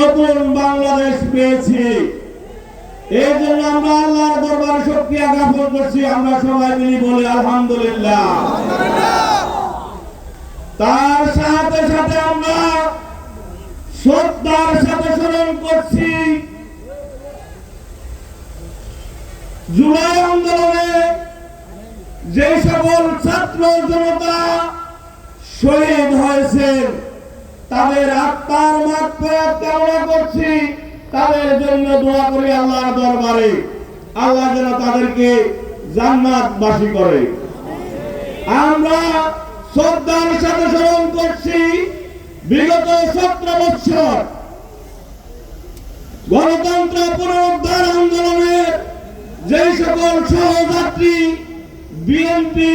নতুন বাংলাদেশ পেয়েছি। এই জন্য আমরা আল্লাহর দরবারে শক্রিয়া জ্ঞাপন করছি, আমরা সবাই মিলে বলি আলহামদুলিল্লাহ। তার সাথে সাথে আমরা শ্রদ্ধার সাথে স্মরণ করছি, জুলাই আন্দোলনে যে সকল ছাত্র জনতা শহীদ হয়েছেন তাদের আত্মার মাত্রা কামনা করছি। তাদের জন্য দোয়া করি আল্লাহর দরবারে। আল্লাহ যেন তাদেরকে জান্নাতবাসী করে। আমরা শ্রদ্ধার সাথে স্মরণ করছি, বিগত সতেরো বছর গণতন্ত্র পুনরুদ্ধার আন্দোলনের যে সকল সহযাত্রী, বিএনপি,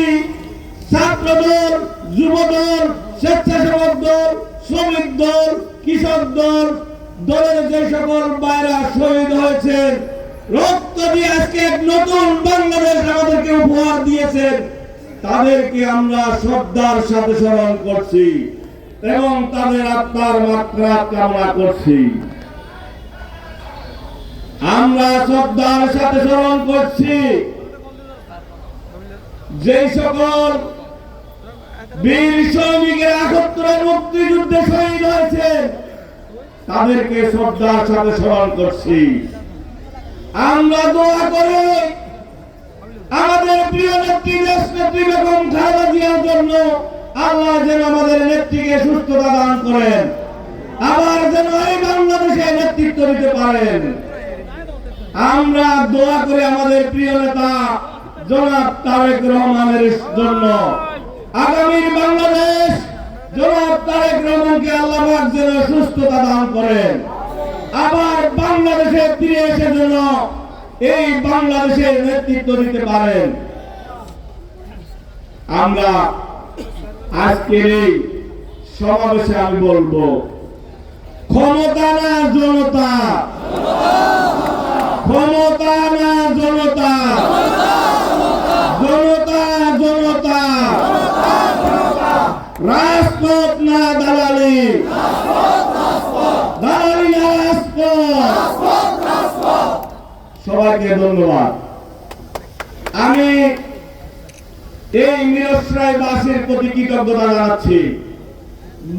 ছাত্রদল, যুবদল, স্বেচ্ছাসেবক দল শ্রমিক দল কৃষক দল দলের যে সকল বাইরা শহীদ হয়েছেন রক্ত দিয়ে আজকে এক নতুন বাংলাদেশ আমাদেরকে উপহার দিয়েছেন। তাদেরকে আমরা শ্রদ্ধার সাথে স্মরণ করছি এবং তাদের আত্মার মাত্রা কামনা করছি। আমরা শ্রদ্ধার সাথে স্মরণ করছি যে সকল বীর সৈনিকের একত্রে মুক্তিযুদ্ধে শহীদ হয়েছে। তাদেরকে শ্রদ্ধার সাথে স্মরণ করছি। আমরা দোয়া করে আমাদের প্রিয় নেত্রী দেশ নেত্রী বেগম খালেদা জিয়ার জন্য আল্লাহ যেন আমাদের নেত্রীকে সুস্থতা দান করেন। আবার যেন এই বাংলাদেশে নেতৃত্ব দিতে পারেন। আমরা দোয়া করে আমাদের প্রিয় নেতা জনাব তারেক রহমানের জন্য আগামীর বাংলাদেশ জনাব তারেক রহমানকে আল্লাহ যেন সুস্থতা দান করেন। আবার বাংলাদেশে ফিরে এসে যেন এই বাংলাদেশের নেতৃত্ব দিতে পারেন। আমরা আজকের এই সমাবেশে আমি বলব, ক্ষমতা না জনতা। ক্ষমতা না জনতা জনতা জনতা রাজপথ না দালালি? দালালি না রাজপথ? সবাইকে ধন্যবাদ। আমি এই মিরসরাই বাসীর প্রতি কৃতজ্ঞতা জানাচ্ছি।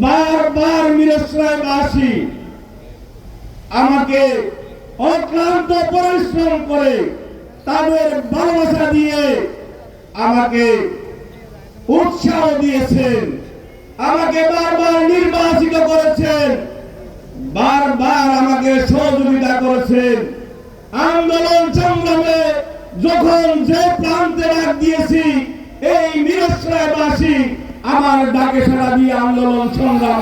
বারবার মিরসরাই আমাকে অক্লান্ত পরিশ্রম করে তাদের ভালোবাসা দিয়ে আমাকে উৎসাহ দিয়েছেন। আমাকে বারবার নির্বাচিত করেছেন। বারবার আমাকে সহযোগিতা করেছেন। আন্দোলন সংগ্রামে যখন যে প্রান্তে ডাক দিয়েছি, এই মিরসরায়বাসী আমার ডাকে সারা দিয়ে আন্দোলন সংগ্রাম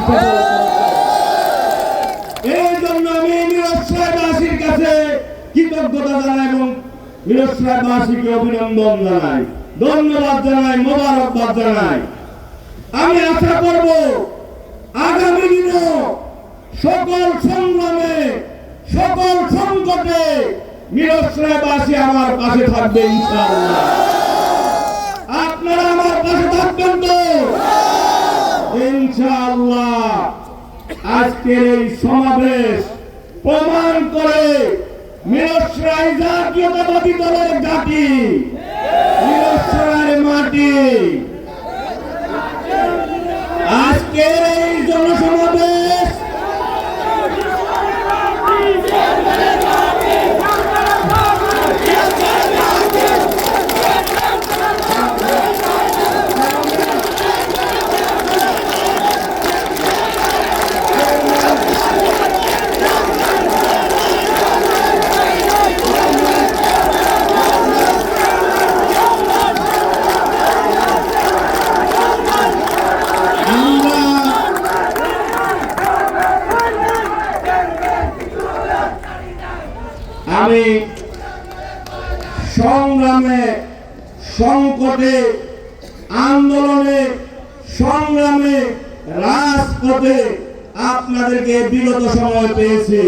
এই জন্য আমি মিরসরায়বাসীর কাছে কৃতজ্ঞতা জানাই এবং মিরসরায়বাসীকে অভিনন্দন জানাই। ধন্যবাদ জানাই, মোবারকবাদ জানাই। আমি আশা করব আগামী দিনও সকল সংগ্রামে, সকল সংকটে মিরসরায়বাসী আমার পাশে থাকবে ইনশাআল্লাহ। আপনারা আমার পাশে থাকবেন তো? ইনশাআল্লাহ। আজকের এই সমাবেশ প্রমাণ করে মিরসরাই জাতীয়তাবাদী দলের ঘাঁটি মিরসরাইয়ের মাটি। আজকের এই জনসমাবেশ সংকটে, আন্দোলনে, সংগ্রামে, রাজপথে আপনাদেরকে বিগত সময় পেয়েছি।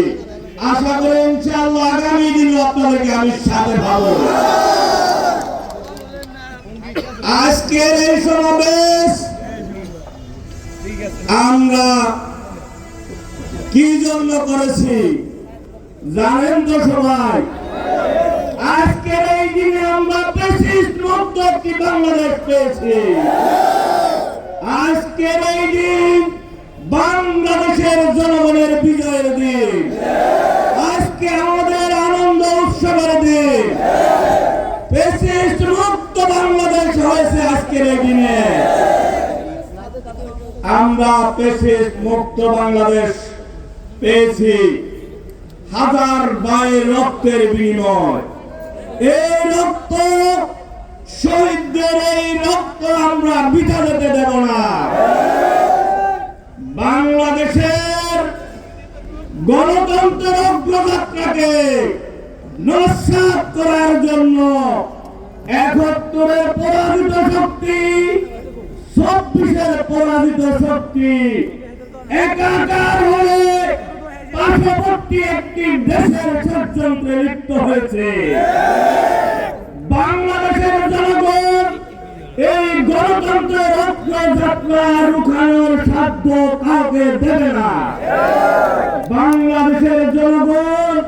আশা করি ইনশাআল্লাহ আগামী দিনে আপনাদেরকে আমি সাথে পাবো। আজকের এই সমাবেশ, আমরা কি জন্য করেছি? জানেন তো সবাই। আজকের এই দিনে আমরা ফ্যাসিস্ট মুক্ত একটি বাংলাদেশ পেয়েছি। আজকের এই দিন বাংলাদেশের জনগণের বিজয়ের দিন। আজকে আমাদের আনন্দ উৎসবের দিন। ফ্যাসিস্ট মুক্ত বাংলাদেশ হয়েছে আজকের এই দিনে। আমরা ফ্যাসিস্ট মুক্ত বাংলাদেশ পেয়েছি। হাজার বাই রক্তের বিনিময়। এই রক্ত শহীদদের এই রক্ত আমরা বিঠা যেতে দেব না। বাংলাদেশের গণতন্ত্রের অগ্রযাত্রাকে নস্বাত করার জন্য একত্তরের পরাজিত শক্তি, চব্বিশের পরাজিত শক্তি, একাকার হয়ে পার্শ্ববর্তী একটি দেশের ষড়যন্ত্রে হয়েছে। এই গণতন্ত্রের অগ্রযাত্রা রুখানোর সাধ্য কাউকে দেবে না। বাংলাদেশের জনগণ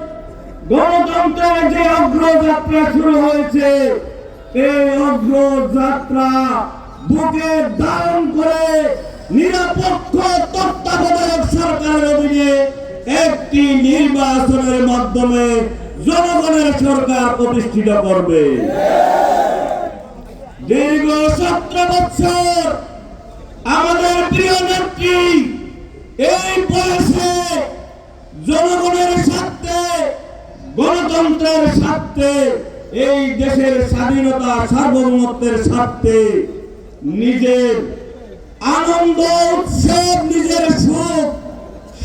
গণতন্ত্রের যে অগ্রযাত্রা শুরু হয়েছে, এই অগ্রযাত্রা বুকে ধারণ করে নিরপেক্ষ তত্ত্বাবধায়ক সরকারের অধীনে একটি নির্বাচনের মাধ্যমে জনগণের সরকার প্রতিষ্ঠিত করবে। দীর্ঘ সতেরো বছর আমাদের প্রিয় নেত্রী, এই বয়সে জনগণের স্বার্থে, গণতন্ত্রের স্বার্থে, এই দেশের স্বাধীনতা, সার্বভৌমত্বের স্বার্থে নিজের আনন্দ, উৎসব, নিজের সুখ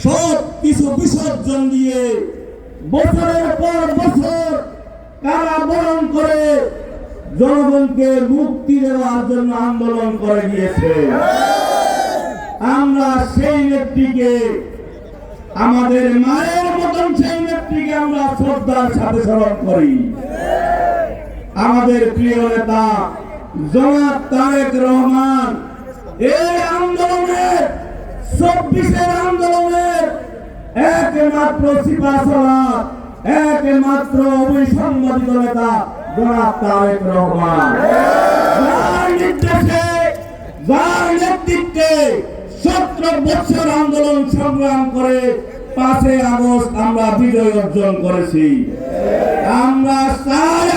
সব কিছু বিসর্জন দিয়ে বছরের পর বছর কারাবরণ করে জনগণকে মুক্তি দেওয়ার জন্য আন্দোলন করে গিয়েছে আমরা সেই নেত্রীকে, আমাদের মায়ের মতন সেই নেত্রীকে আমরা শ্রদ্ধার সাথে স্মরণ করি। আমাদের প্রিয় নেতা জনাব তারেক রহমান, এই আন্দোলনের চব্বিশের আন্দোলনের একমাত্র সিপাশলা একমাত্র অবিসংবাদিত নেতা জনাব তারেক রহমান। নেতৃত্বে বছর আন্দোলন সংগ্রাম করে পাঁচে আগস্ট আমরা বিজয় অর্জন করেছি। আমরা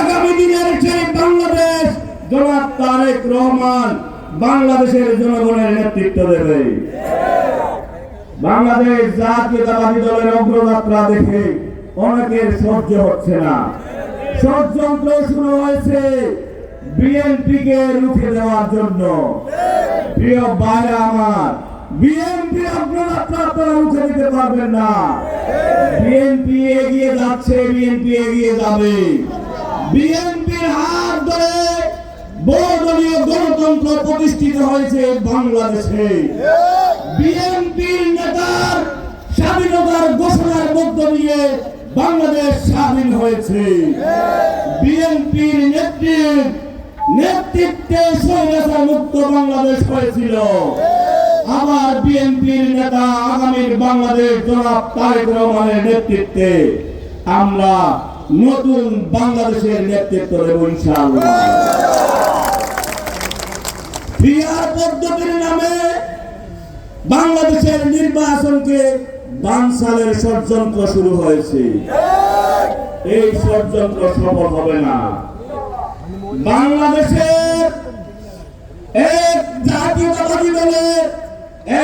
আগামী দিনের সেই বাংলাদেশ, জনাব তারেক রহমান বাংলাদেশের জনগণের নেতৃত্ব দেবে। বাংলাদেশ জাতীয়তাবাদী দলের অগ্রযাত্রা দেখে অনেকের সহ্য হচ্ছে না। ষড়যন্ত্র শুরু হয়েছে বিএনপি কে রুখে দেওয়ার জন্য। প্রিয় ভাইরা আমার, বিএনপি অগ্রযাত্রা আপনারা রুখে দিতে পারবেন না। বিএনপি এগিয়ে যাচ্ছে, বিএনপি এগিয়ে যাবে। বিএনপির হাত ধরে বহুদলীয় গণতন্ত্র প্রতিষ্ঠিত হয়েছে বাংলাদেশে। বিএনপির নেতার স্বাধীনতার ঘোষণার মধ্য দিয়ে বাংলাদেশ স্বাধীন হয়েছে। বিএনপির নেত্রীর নেতৃত্বে স্বৈরাচার মুক্ত বাংলাদেশ হয়েছিল। আবার বিএনপির নেতা আগামীর বাংলাদেশ জনাব তারেক রহমানের নেতৃত্বে আমরা নতুন বাংলাদেশের নেতৃত্ব দেব ইনশাআল্লাহ। পদ্ধতির নামে বাংলাদেশের নির্বাচনকে বানসালের ষড়যন্ত্র শুরু হয়েছে। এই ষড়যন্ত্র সফল হবে না। বাংলাদেশের এক জাতীয়তাবাদী দলের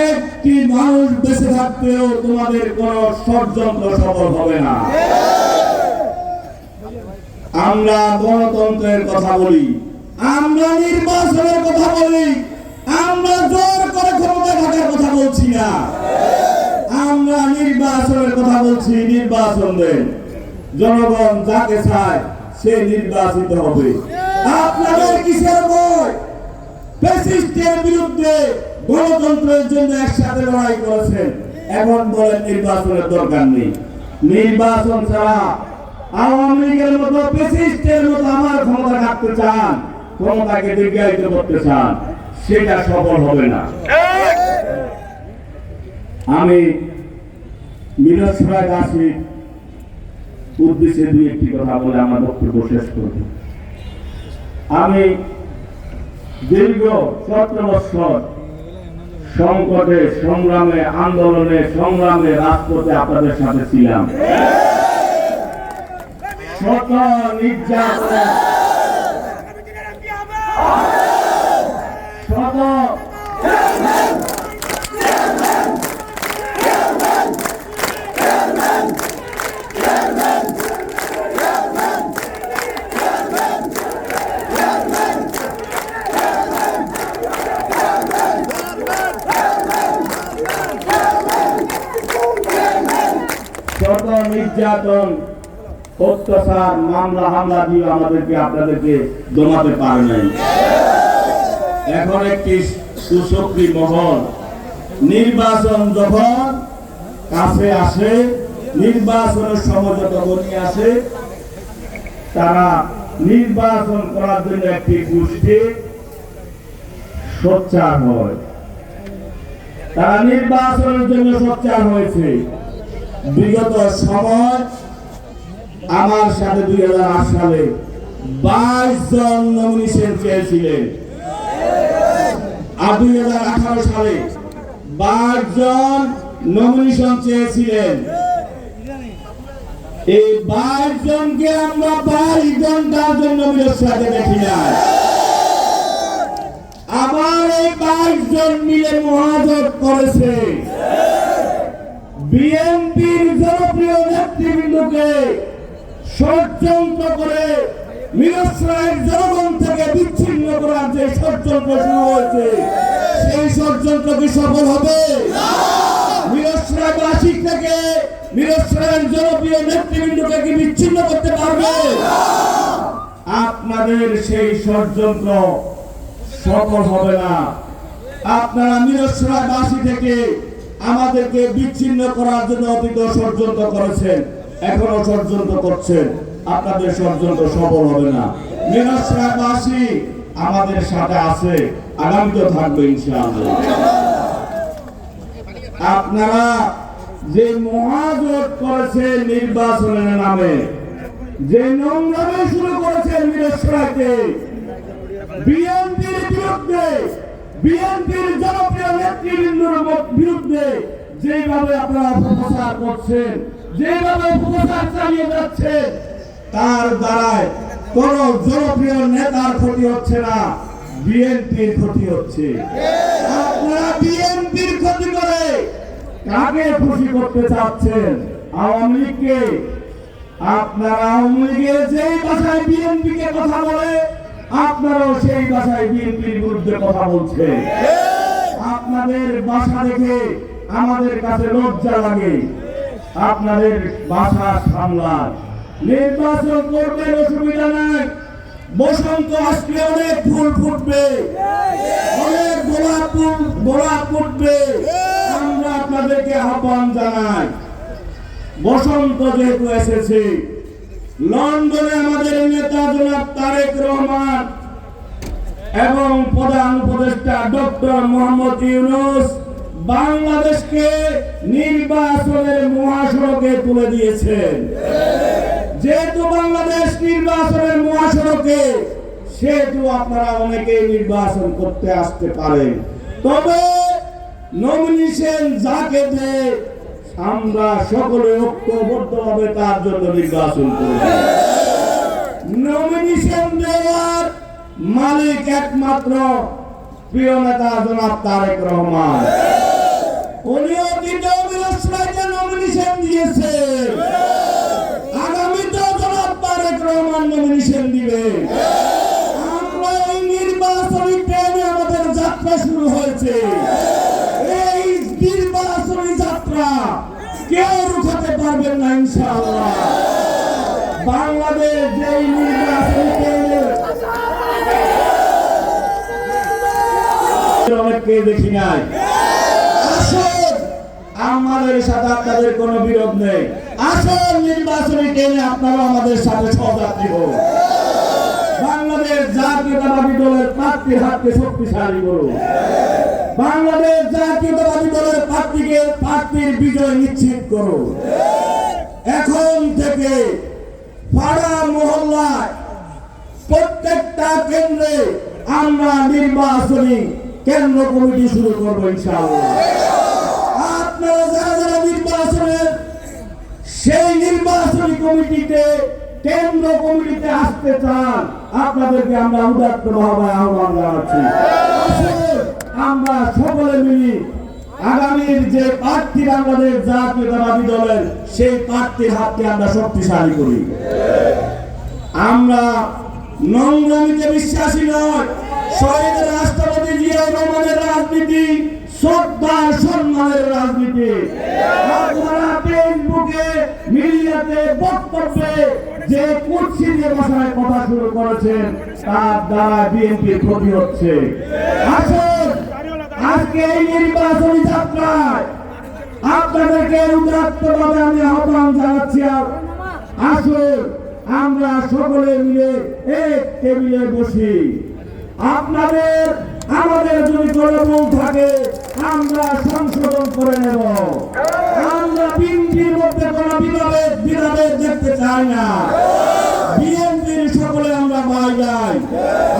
একটি মানুষ বেঁচে থাকতেও তোমাদের কোন ষড়যন্ত্র সফল হবে না। আমরা গণতন্ত্রের কথা বলি। আমরা নির্বাচনের কথা বলি। আমরা জোর করে ক্ষমতা থাকার কথা বলছি না। আমরা নির্বাচনের কথা বলছি, নির্বাচন দেন। জনগণ যাকে চায়, সে নির্বাচিত হবে। আপনাদের কিসের বই ফ্যাসিস্টের বিরুদ্ধে গণতন্ত্রের জন্য একসাথে লড়াই করেছেন। এখন বলেন নির্বাচনের দরকার নেই। নির্বাচন ছাড়া আওয়ামী লীগের মতো ফ্যাসিস্টের মতো আমার ক্ষমতা রাখতে চান, ক্ষমতাকে দীর্ঘায়িত করতে চান। সেটা সফল হবে না। আমি উদ্দেশ্যে দুই একটি কথা বলে আমার বক্তব্য শেষ করব। আমি দীর্ঘ সতেরো বছর সংকটে, সংগ্রামে, আন্দোলনে, সংগ্রামে রাজপথে আপনাদের সাথে ছিলাম শত শত নির্যাতন অত্যাচার মামলা হামলা দিয়ে আমাদেরকে আপনাদেরকে দমাতে পারে নাই। এখন একটি সুশক্তি মহল নির্বাচন যখন কাছে আসে, নির্বাচনের সময় যত ঘনিয়ে আসে, তারা নির্বাচন করার জন্য একটি গোষ্ঠী সোচ্চার হয়। তারা নির্বাচনের জন্য সোচ্চার হয়েছে। বিগত সময় আমার সাথে দুই হাজার আট সালে বাইশ জন নমিনেশন চেয়েছিলেন। আর দুই হাজার আঠারো সালে বাইশ জন নমিনেশন চেয়েছিলেন। এই বাইশ জনকে আমরা বাইশ ঘণ্টার জন্য সাথে দেখি না আবার এই বাইশ জন মিলে মহাজোট করেছে। বিএনপির জনপ্রিয় নেতৃবৃন্দকে ষড়যন্ত্র করে মিরসরাইয়ের জনগণ থেকে বিচ্ছিন্ন করার যে ষড়যন্ত্র শুরু হয়েছে, সেই ষড়যন্ত্র কি সফল হবে? মিরসরাইবাসী থেকে মিরসরাইয়ের জনপ্রিয় নেতৃবৃন্দকে কি বিচ্ছিন্ন করতে পারবে? আপনাদের সেই ষড়যন্ত্র সফল হবে না। আপনারা মিরসরাইবাসী থেকে আমাদেরকে বিচ্ছিন্ন করার জন্য অতীত ষড়যন্ত্র করেছেন এখনও ষড়যন্ত্র করছেন। আপনাদের ষড়যন্ত্র সফল হবে না। মিরসরাইবাসী আমাদের সাথে আছে আগামীতেও থাকবে ইনশাআল্লাহ। আপনারা যে মহাজোট করেছেন নির্বাচনের নামে, যে নোংরামে শুরু করেছেন মিরসরাইতে বিএনপির বিরুদ্ধে, বিএনপির বিরুদ্ধে যেভাবে আপনারা অপপ্রচার করছেন, যেভাবে অপপ্রচার চালিয়ে তার দ্বারায় কোন জনপ্রিয় নেতার ক্ষতি হচ্ছে না, বিএনপির ক্ষতি হচ্ছে। আপনারা বিএনপির ক্ষতি করে কাকে খুশি করতে চাচ্ছেন? আওয়ামী লীগকে। আপনারা আওয়ামী লীগের যেই ভাষায় কথা বলে, আপনারাও সেই ভাষায় বিএনপির বিরুদ্ধে কথা বলছেন। আপনাদের ভাষা দেখে আমাদের কাছে লজ্জা লাগে। আপনাদের ভাষা সামলায় নির্বাচন করবেন অসুবিধা নাই। বসন্ত আসলে অনেক ফুল ফুটবে। অনেক গোলাপ ফুল, গোলাপ ফুটবে। আমরা আপনাদেরকে আহ্বান জানাই। বসন্ত যেহেতু এসেছে, লন্ডনে আমাদের নেতা জনাব তারেক রহমান এবং প্রধান উপদেষ্টা ডক্টর মোহাম্মদ ইউনুস বাংলাদেশকে নির্বাচনের মহাসড়কে তুলে দিয়েছেন। যেহেতু বাংলাদেশ নির্বাচনের মহাসড়কে, সেহেতু আপনারা অনেকে নির্বাচন করতে আসতে পারেন। তবে নমিনেশন যাকে দেয় আমরা সকলে ঐক্যবদ্ধভাবে তার জন্য নির্বাচন করব নমিনেশন মালিক একমাত্র প্রিয় নেতা জনাব তারেক রহমান। উনি অতীতেও বিরোধীতে নমিনেশন দিয়েছেন আগামীতেও জনাব তারেক রহমান নমিনেশন দিবে। আমাদের যাত্রা শুরু হয়েছে। এই কেউ পারবেন না বাংলাদেশ অনেককে দেখি নাই। আমাদের সাথে আপনাদের কোনো বিরোধ নেই। আসুন, নির্বাচনী ট্রেনে আপনারা আমাদের সাথে সহযাত্রী হোক বাংলাদেশ জাতীয়তাবাদী দলের প্রার্থীর হাতকে শক্তিশালী করুন। বাংলাদেশ জাতীয়তাবাদী দলের প্রার্থীকে প্রার্থীর বিজয় নিশ্চিত করো এখন থেকে পাড়া মহল্লায় প্রত্যেকটা কেন্দ্রে আমরা নির্বাচনী কেন্দ্র কমিটি শুরু করব ইনশাআল্লাহ। আপনারা যারা যারা নির্বাচনের সেই নির্বাচনী কমিটিতে, কেন্দ্র কমিটিতে আসতে চান, আপনাদেরকে আমরা আহ্বান জানাচ্ছি। আমরা সকলে মিলি আগামীর যে প্রার্থী বাংলাদেশ জাতীয়তাবাদী দলের, সেই প্রার্থীর হাতকে আমরা শক্তিশালী করি। আমরা নোংরামিতে বিশ্বাসী নয় শহীদ রাষ্ট্রপতি জিয়াউর রহমানের রাজনীতি, শ্রদ্ধা, সম্মানের রাজনীতি। আপনারা ফেসবুকে, মিডিয়াতে বক্তব্যে যে কুৎসি দিয়ে ভাষায় কথা শুরু করেছেন, তার দ্বারা বিএনপির ক্ষতি হচ্ছে। আসুন, আজকে এই নির্বাচনী যাত্রায় আপনাদেরকে উদাত্তভাবে আমি আহ্বান জানাচ্ছি। আর- আসুন, আমরা সকলে মিলে এক টেবিলে বসি। আপনাদের, আমাদের যদি কোনো থাকে, আমরা সংশোধন করে নেব। আমরা বিএনপির মধ্যে কোনো বিভাবেদ বিভাবেদ দেখতে চাই না। বিএনপির সকলে আমরা ভাই যাই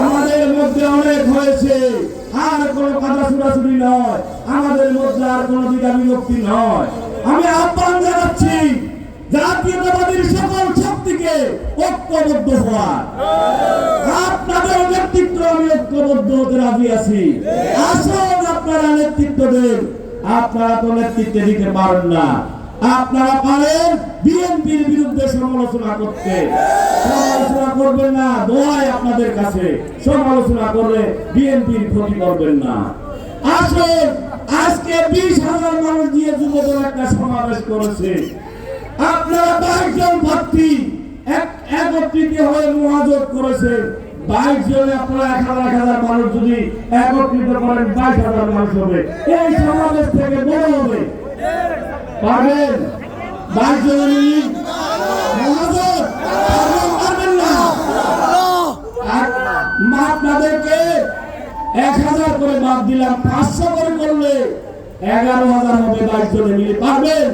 আমাদের মধ্যে অনেক হয়েছে। আর কোনো কথা ছুটাছুটি নয়। আমাদের মধ্যে আর কোনো দ্বিধা বিভক্তি নয়। আমি আহ্বান জানাচ্ছি, জাতীয়তাবাদীর সকল ঐক্যবদ্ধ হওয়ার। আপনাদের নেতৃত্ব আমি ঐক্যবদ্ধ হতে রাজি আছি। আসুন আপনারা নেতৃত্ব দেন আপনারা তো নেতৃত্ব দিতে পারেন না। আপনারা পারেন বিএনপির বিরুদ্ধে সমালোচনা করতে। সমালোচনা করবেন না, দোয়াই আপনাদের কাছে। সমালোচনা করলে বিএনপির ক্ষতি করবেন না। আসুন, আজকে বিশ হাজার মানুষ দিয়ে যুবদল একটা সমাবেশ করেছে। আপনারা বাইশ জন প্রার্থী। এক একত্রিত হয়ে মহাজোট করেছে। বাইশ জনে আপনারা এক হাজার হাজার মানুষ যদি একত্রিত করেন, বাইশ হাজার মানুষ হবে। এই সমাবেশ থেকে বড় হবে। পারবেন? বাইশ জনে আপনাদেরকে এক হাজার করে বাদ দিলাম, পাঁচশো করে করলে এগারো হাজার হবে, বাইশ জনে মিলে। পারবেন?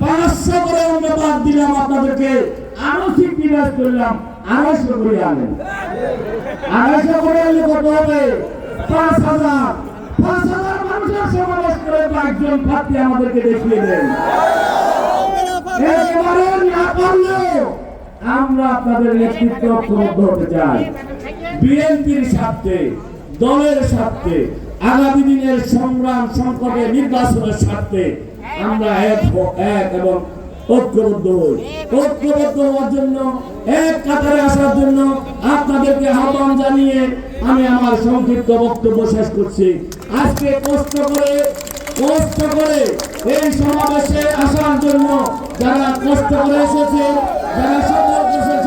পাঁচশো করে আড়াইশো করে আনেন। আড়াইশো আমাদেরকে দেখিয়ে দেন। একেবারে না পারলেও আমরা আপনাদের নেতৃত্ব ঐক্যবদ্ধ হতে বিএনপির স্বার্থে, দলের স্বার্থে আগামী দিনের সংগ্রাম সংকটে নির্বাচনের স্বার্থে আমরা এক এক এবং ঐক্যবদ্ধ হই। ঐক্যবদ্ধ হওয়ার জন্য, এক কাতারে আসার জন্য আপনাদেরকে আহ্বান জানিয়ে আমি আমার সংক্ষিপ্ত বক্তব্য শেষ করছি। আজকে কষ্ট করে কষ্ট করে এই সমাবেশে আসার জন্য যারা কষ্ট করে এসেছে, যারা দেশের